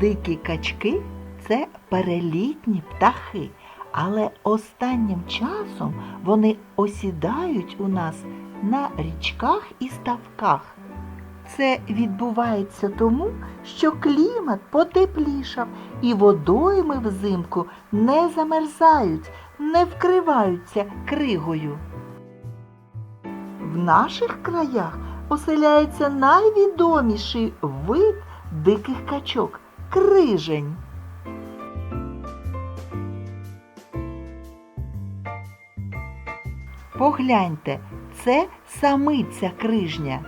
Дикі качки це перелітні птахи, але останнім часом вони осідають у нас на річках і ставках. Це відбувається тому, що клімат потеплішав і водойми взимку не замерзають, не вкриваються кригою. В наших краях оселяється найвідоміший вид диких качок крижень. Погляньте, це самиця крижня,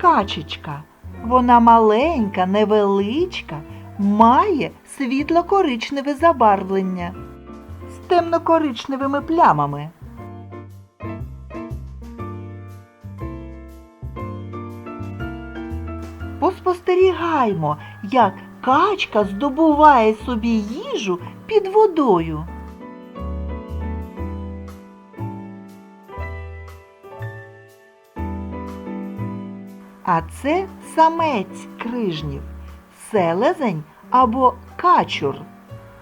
качечка. Вона маленька, невеличка, має світло-коричневе забарвлення з темно-коричневими плямами. Поспостерігаймо, як качка здобуває собі їжу під водою. А це самець крижнів, селезень або качур.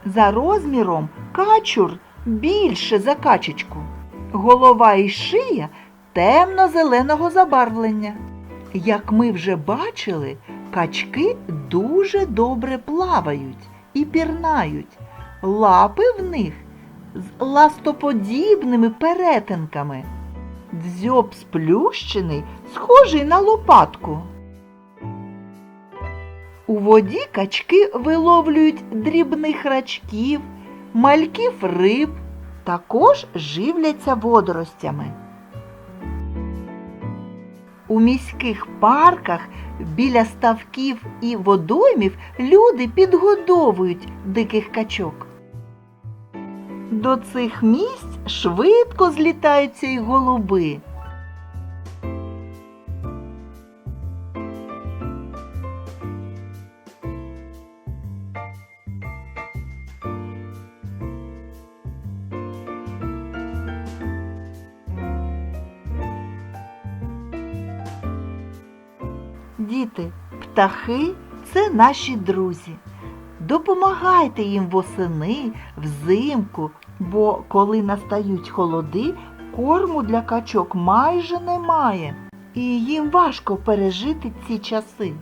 За розміром качур більше за качечку. Голова і шия темно-зеленого забарвлення. Як ми вже бачили, качки дуже добре плавають і пірнають. Лапи в них з ластоподібними перетинками. Дзьоб сплющений, схожий на лопатку. У воді качки виловлюють дрібних рачків, мальків риб, також живляться водоростями. У міських парках біля ставків і водоймів люди підгодовують диких качок. До цих місць швидко злітаються й голуби. Діти, птахи це наші друзі. Допомагайте їм восени, взимку, бо коли настають холоди, корму для качок майже немає, і їм важко пережити ці часи.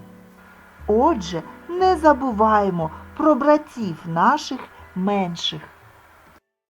Отже, не забуваємо про братів наших менших.